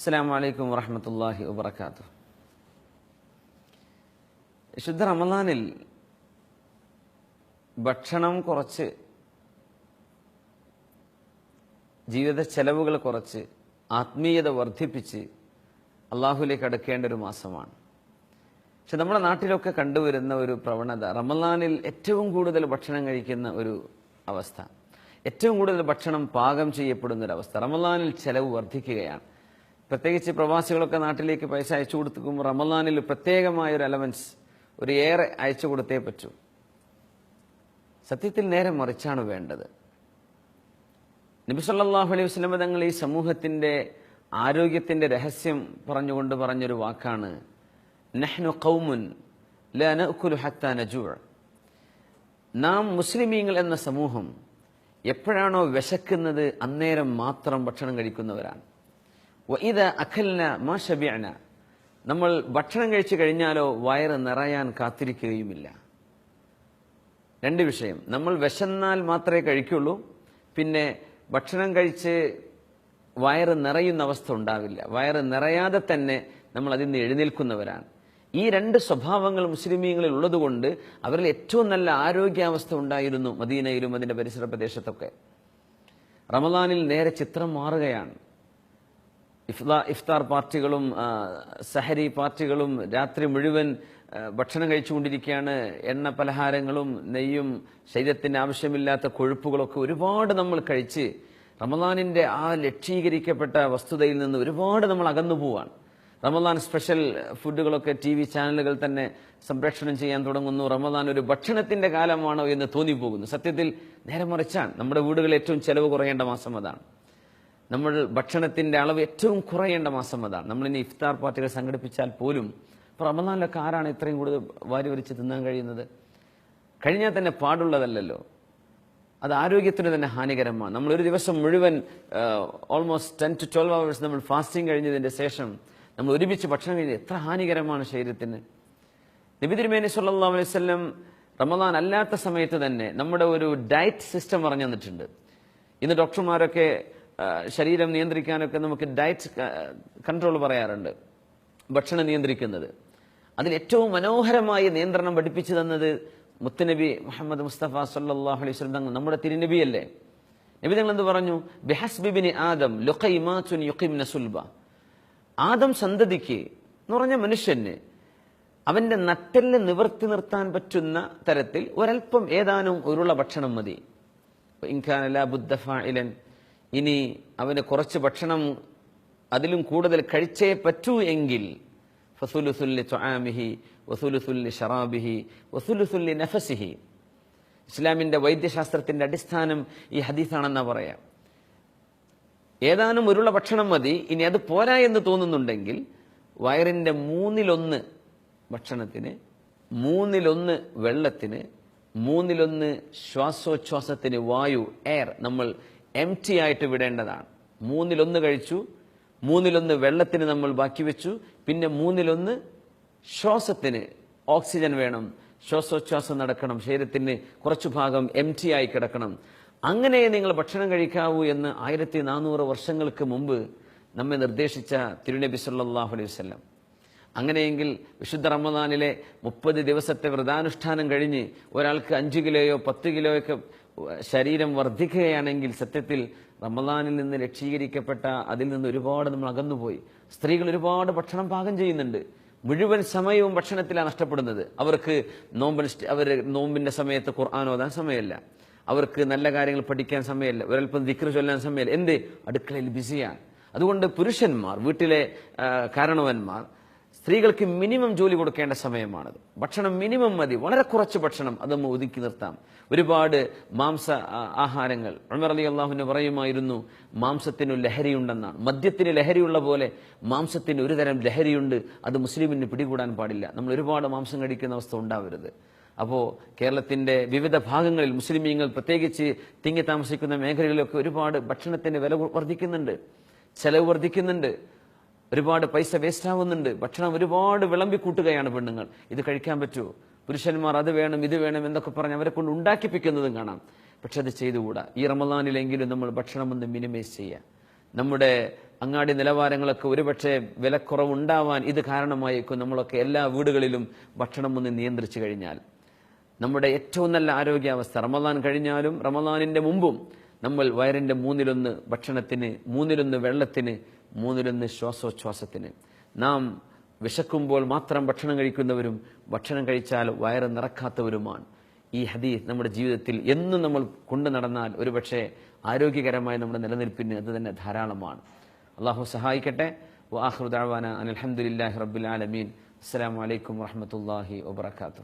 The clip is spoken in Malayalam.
അസ്സാം വലൈക്കും വറഹമത്തല്ലാഹി വബർക്കാത്തു ശുദ്ധ റമദാനിൽ ഭക്ഷണം കുറച്ച് ജീവിത ചെലവുകൾ കുറച്ച് ആത്മീയത വർദ്ധിപ്പിച്ച് അള്ളാഹുലേക്ക് അടുക്കേണ്ട ഒരു മാസമാണ്. പക്ഷെ നമ്മുടെ നാട്ടിലൊക്കെ കണ്ടുവരുന്ന ഒരു പ്രവണത റമദാനിൽ ഏറ്റവും കൂടുതൽ ഭക്ഷണം കഴിക്കുന്ന ഒരു അവസ്ഥ ഏറ്റവും കൂടുതൽ ഭക്ഷണം പാകം ചെയ്യപ്പെടുന്ന ഒരു അവസ്ഥ റമദാനിൽ ചെലവ് വർദ്ധിക്കുകയാണ്. പ്രത്യേകിച്ച് പ്രവാസികളൊക്കെ നാട്ടിലേക്ക് പൈസ അയച്ചു കൊടുത്തുമ്പോൾ റമദാനിൽ പ്രത്യേകമായ ഒരു അലവൻസ് ഒരു ഏറെ അയച്ചു കൊടുത്തേ പറ്റൂ. സത്യത്തിൽ നേരെ മറിച്ചാണ് വേണ്ടത്. നബി സല്ലല്ലാഹു അലൈഹി വസ്ലമ തങ്ങൾ ഈ സമൂഹത്തിന്റെ ആരോഗ്യത്തിന്റെ രഹസ്യം പറഞ്ഞുകൊണ്ട് പറഞ്ഞൊരു വാക്കാണ്. നെഹ്നു കൗമുൻ ലാ നഅകുലു ഹത്താ നജൂഅ നാം മുസ്ലിമീങ്ങൾ എന്ന സമൂഹം എപ്പോഴാണോ വിശക്കുന്നത് അന്നേരം മാത്രം ഭക്ഷണം കഴിക്കുന്നവരാണ്. വഇദ അഖലിന മാ ശബിഅന. നമ്മൾ ഭക്ഷണം കഴിച്ചു കഴിഞ്ഞാലോ വയറ് നിറയാൻ കാത്തിരിക്കുകയുമില്ല. രണ്ട് വിഷയം. നമ്മൾ വിശന്നാൽ മാത്രമേ കഴിക്കുള്ളൂ. പിന്നെ ഭക്ഷണം കഴിച്ച് വയറ് നിറയുന്ന അവസ്ഥ ഉണ്ടാവില്ല. വയറ് നിറയാതെ തന്നെ നമ്മൾ അതിൽ നിന്ന് എഴുന്നേൽക്കുന്നവരാണ്. ഈ രണ്ട് സ്വഭാവങ്ങൾ മുസ്ലിമീങ്ങളിൽ ഉള്ളതുകൊണ്ട് അവരിൽ ഏറ്റവും നല്ല ആരോഗ്യാവസ്ഥ ഉണ്ടായിരുന്നു മദീനയിലും അതിന്റെ പരിസര പ്രദേശത്തൊക്കെ. റമദാനിൽ നേരെ ചിത്രം മാറുകയാണ്. ഇഫ്താ- ഇഫ്താർ പാർട്ടികളും സഹരി പാർട്ടികളും രാത്രി മുഴുവൻ ഭക്ഷണം കഴിച്ചുകൊണ്ടിരിക്കുകയാണ്. എണ്ണ പലഹാരങ്ങളും നെയ്യും ശരീരത്തിന് ആവശ്യമില്ലാത്ത കൊഴുപ്പുകളൊക്കെ ഒരുപാട് നമ്മൾ കഴിച്ച് റമദാനിന്റെ ആ ലക്ഷീകരിക്കപ്പെട്ട വസ്തുതയിൽ നിന്ന് ഒരുപാട് നമ്മൾ അകന്നു പോവാണ്. റമദാൻ സ്പെഷ്യൽ ഫുഡുകളൊക്കെ ടി വി ചാനലുകൾ തന്നെ സംപ്രേഷണം ചെയ്യാൻ തുടങ്ങുന്നു. റമദാൻ ഒരു ഭക്ഷണത്തിന്റെ കാലമാണോ എന്ന് തോന്നിപ്പോകുന്നു. സത്യത്തിൽ നേരെ മറിച്ചാണ്. നമ്മുടെ വീടുകളിൽ ഏറ്റവും ചെലവ് കുറയേണ്ട മാസം അതാണ്. നമ്മൾ ഭക്ഷണത്തിന്റെ അളവ് ഏറ്റവും കുറയേണ്ട മാസം അതാണ് നമ്മളിനി ഇഫ്താർ പാർട്ടികൾ സംഘടിപ്പിച്ചാൽ പോലും ഇപ്പൊ റമദാനിലൊക്കെ ആരാണ് ഇത്രയും കൂടുതൽ വാരി വരിച്ച് തിന്നാൻ കഴിയുന്നത്? കഴിഞ്ഞാൽ തന്നെ പാടുള്ളതല്ലല്ലോ. അത് ആരോഗ്യത്തിന് തന്നെ ഹാനികരമാണ്. നമ്മൾ ഒരു ദിവസം മുഴുവൻ almost ten to twelve hours നമ്മൾ ഫാസ്റ്റിംഗ് കഴിഞ്ഞതിന്റെ ശേഷം നമ്മൾ ഒരുമിച്ച് ഭക്ഷണം കഴിഞ്ഞത് എത്ര ഹാനികരമാണ് ശരീരത്തിന്. നബി തിരുമേനി സല്ലല്ലാഹു അലൈഹി വസല്ലം റമദാൻ അല്ലാത്ത സമയത്ത് തന്നെ നമ്മുടെ ഒരു ഡയറ്റ് സിസ്റ്റം പറഞ്ഞു തന്നിട്ടുണ്ട്. ഇന്ന് ഡോക്ടർമാരൊക്കെ ശരീരം നിയന്ത്രിക്കാനൊക്കെ നമുക്ക് ഡയറ്റ് കൺട്രോൾ പറയാറുണ്ട്. ഭക്ഷണം നിയന്ത്രിക്കുന്നത്. അതിൽ ഏറ്റവും മനോഹരമായ നിയന്ത്രണം പഠിപ്പിച്ചു തന്നത് മുത്തുനബി മുഹമ്മദ് മുസ്തഫ സല്ലല്ലാഹു അലൈഹി തങ്ങൾ നമ്മുടെ തിരുനബിയല്ലേ? നബി തങ്ങൾ എന്ത് പറഞ്ഞു? ബിഹസ്ബിബിനി ആദം ലുഖൈമാൻ സുൽബ. ആദം സന്തതിക്ക് എന്ന് പറഞ്ഞ മനുഷ്യന് അവന്റെ നട്ടെല്ല് നിവർത്തി നിർത്താൻ പറ്റുന്ന തരത്തിൽ ഒരൽപ്പം ഏതാനും ഉരുള ഭക്ഷണം മതി. ഇൻഖാനല ലാ ബുദ്ദ ഫാഇലൻ. ഇനി അവന് കുറച്ച് ഭക്ഷണം അതിലും കൂടുതൽ കഴിച്ചേ പറ്റൂ എങ്കിൽ ഫസുലുസുല്ലി ത്വആമിഹി വസുലുസുല്ലി ഷറാബിഹി വസുലുസുല്ലി നഫസിഹി. ഇസ്ലാമിന്റെ വൈദ്യശാസ്ത്രത്തിന്റെ അടിസ്ഥാനം ഈ ഹദീസാണെന്നാ പറയാം. ഏതാനും ഉരുള ഭക്ഷണം മതി. ഇനി അത് പോരാ എന്ന് തോന്നുന്നുണ്ടെങ്കിൽ വയറിന്റെ മൂന്നിലൊന്ന് ഭക്ഷണത്തിന് മൂന്നിലൊന്ന് വെള്ളത്തിന് മൂന്നിലൊന്ന് ശ്വാസോച്ഛ്വാസത്തിന് വായു എയർ നമ്മൾ എം ടി ആയിട്ട് വിടേണ്ടതാണ്. മൂന്നിലൊന്ന് കഴിച്ചു മൂന്നിലൊന്ന് വെള്ളത്തിന് നമ്മൾ ബാക്കി വെച്ചു പിന്നെ മൂന്നിലൊന്ന് ശ്വാസത്തിന് ഓക്സിജൻ വേണം. ശ്വാസോച്ഛ്വാസം നടക്കണം ശരീരത്തിന് കുറച്ചു ഭാഗം എം ടി ആയി കിടക്കണം. അങ്ങനെ നിങ്ങൾ ഭക്ഷണം കഴിക്കാവൂ എന്ന് ആയിരത്തി നാനൂറ് വർഷങ്ങൾക്ക് മുമ്പ് നമ്മെ നിർദ്ദേശിച്ച തിരുനബി സല്ലാഹു അലൈഹി വസല്ലം. അങ്ങനെയെങ്കിൽ വിശുദ്ധ റമദാനിലെ മുപ്പത് ദിവസത്തെ വ്രതാനുഷ്ഠാനം കഴിഞ്ഞ് ഒരാൾക്ക് അഞ്ച് കിലോയോ പത്ത് കിലോയൊക്കെ ശരീരം വർദ്ധിക്കുകയാണെങ്കിൽ സത്യത്തിൽ റമദാനിൽ നിന്ന് രക്ഷീകരിക്കപ്പെട്ട അതിൽ നിന്ന് ഒരുപാട് നമ്മൾ അകന്നുപോയി. സ്ത്രീകൾ ഒരുപാട് ഭക്ഷണം പാകം ചെയ്യുന്നുണ്ട്. മുഴുവൻ സമയവും ഭക്ഷണത്തിലാണ് നഷ്ടപ്പെടുന്നത്. അവർക്ക് നോമ്പിന് അവർ നോമ്പിന്റെ സമയത്ത് ഖുർആൻ ഓതാൻ സമയമല്ല. അവർക്ക് നല്ല കാര്യങ്ങൾ പഠിക്കാൻ സമയമല്ല. ഒരൽപ്പം ദിക്ർ ചൊല്ലാൻ സമയമല്ല. എന്ത്? അടുക്കളയിൽ ബിസിയാണ്. അതുകൊണ്ട് പുരുഷന്മാർ വീട്ടിലെ കാരണവന്മാർ സ്ത്രീകൾക്ക് മിനിമം ജോലി കൊടുക്കേണ്ട സമയമാണത്. ഭക്ഷണം മിനിമം മതി. വളരെ കുറച്ച് ഭക്ഷണം അതമ്മ ഒതുക്കി നിർത്താം. ഒരുപാട് മാംസ ആഹാരങ്ങൾ. ഉമർ അലി അള്ളാഹുവിന് പറയുമായിരുന്നു മാംസത്തിന് ലഹരിയുണ്ടെന്നാണ്. മദ്യത്തിന് ലഹരിയുള്ള പോലെ മാംസത്തിന് ഒരു തരം ലഹരിയുണ്ട്. അത് മുസ്ലിമിന് പിടികൂടാൻ പാടില്ല. നമ്മൾ ഒരുപാട് മാംസം കഴിക്കുന്ന അവസ്ഥ ഉണ്ടാവരുത്. അപ്പോൾ കേരളത്തിന്റെ വിവിധ ഭാഗങ്ങളിൽ മുസ്ലിമീങ്ങൾ പ്രത്യേകിച്ച് തിങ്ങി താമസിക്കുന്ന മേഖലകളിലൊക്കെ ഒരുപാട് ഭക്ഷണത്തിന്റെ വില വർദ്ധിക്കുന്നുണ്ട് ചെലവ് വർദ്ധിക്കുന്നുണ്ട് ഒരുപാട് പൈസ വേസ്റ്റ് ആവുന്നുണ്ട്. ഭക്ഷണം ഒരുപാട് വിളമ്പി കൂട്ടുകയാണ് പെണ്ണുങ്ങൾ. ഇത് കഴിക്കാൻ പറ്റുമോ? പുരുഷന്മാർ അത് വേണം ഇത് വേണം എന്നൊക്കെ പറഞ്ഞ് അവരെ കൊണ്ട് ഉണ്ടാക്കിപ്പിക്കുന്നതും കാണാം. പക്ഷെ അത് ചെയ്തുകൂടാ? ഈ റമദാനിലെങ്കിലും നമ്മൾ ഭക്ഷണം ഒന്ന് മിനിമൈസ് ചെയ്യുക. നമ്മുടെ അങ്ങാടി നിലവാരങ്ങളൊക്കെ ഒരുപക്ഷെ വിലക്കുറവുണ്ടാവാൻ ഇത് കാരണമായേക്കും. നമ്മളൊക്കെ എല്ലാ വീടുകളിലും ഭക്ഷണം ഒന്ന് നിയന്ത്രിച്ചു കഴിഞ്ഞാൽ. നമ്മുടെ ഏറ്റവും നല്ല ആരോഗ്യാവസ്ഥ റമദാൻ കഴിഞ്ഞാലും റമദാനിന്റെ മുമ്പും നമ്മൾ വയറിന്റെ മൂന്നിലൊന്ന് ഭക്ഷണത്തിന് മൂന്നിലൊന്ന് വെള്ളത്തിന് മൂന്നിലൊന്ന് ശ്വാസോച്ഛ്വാസത്തിന്. നാം വിശക്കുമ്പോൾ മാത്രം ഭക്ഷണം കഴിക്കുന്നവരും ഭക്ഷണം കഴിച്ചാൽ വയറ് നിറക്കാത്തവരുമാണ്. ഈ ഹദീസ് നമ്മുടെ ജീവിതത്തിൽ എന്നും നമ്മൾ കൊണ്ടു നടന്നാൽ ഒരുപക്ഷെ ആരോഗ്യകരമായ നമ്മുടെ നിലനിൽപ്പിന് അത് തന്നെ ധാരാളമാണ്. അള്ളാഹു സഹായിക്കട്ടെ. വാഹൃദാവാന അലഹമുല്ലാഹി റബുലാലമീൻ അസ്സാം വലൈക്കും വാഹമത്തല്ലാഹി വാബർക്കാത്തു